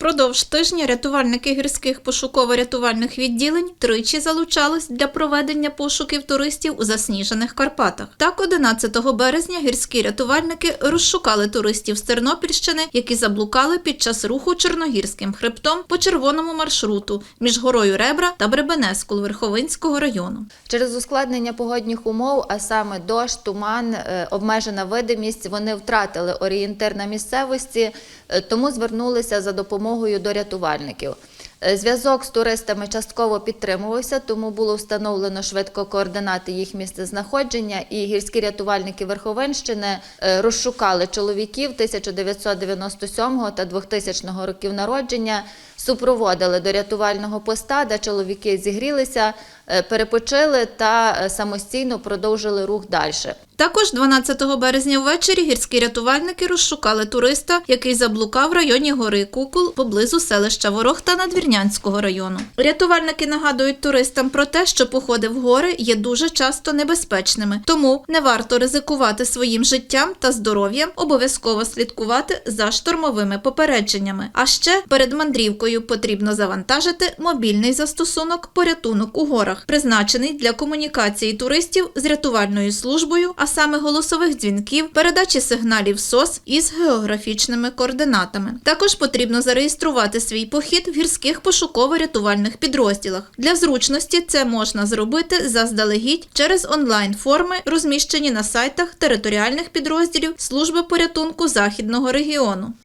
Впродовж тижня рятувальники гірських пошуково-рятувальних відділень тричі залучались для проведення пошуків туристів у засніжених Карпатах. Так, 11 березня гірські рятувальники розшукали туристів з Тернопільщини, які заблукали під час руху Чорногірським хребтом по червоному маршруту між горою Ребра та Бребенескул Верховинського району. Через ускладнення погодних умов, а саме дощ, туман, е, обмежена видимість, вони втратили орієнтир на місцевості, е, тому звернулися за допомогою до рятувальників. Е, Зв'язок з туристами частково підтримувався, тому було встановлено швидко координати їх місцезнаходження, і гірські рятувальники Верховинщини е, розшукали чоловіків 1997 та 2000 років народження, супроводили до рятувального поста, де чоловіки зігрілися, е, перепочили та самостійно продовжили рух далі. Також 12 березня ввечері гірські рятувальники розшукали туриста, який заблукав в районі гори Кукул поблизу селища Ворохта Надвірнянського району. Рятувальники нагадують туристам про те, що походи в гори є дуже часто небезпечними, тому не варто ризикувати своїм життям та здоров'ям, обов'язково слідкувати за штормовими попередженнями. А ще перед мандрівкою потрібно завантажити мобільний застосунок порятунок у горах, призначений для комунікації туристів з рятувальною службою, а саме голосових дзвінків, передачі сигналів СОС із географічними координатами. Також потрібно зареєструвати свій похід в гірських пошуково-рятувальних підрозділах. Для зручності це можна зробити заздалегідь через онлайн-форми, розміщені на сайтах територіальних підрозділів служби порятунку західного регіону.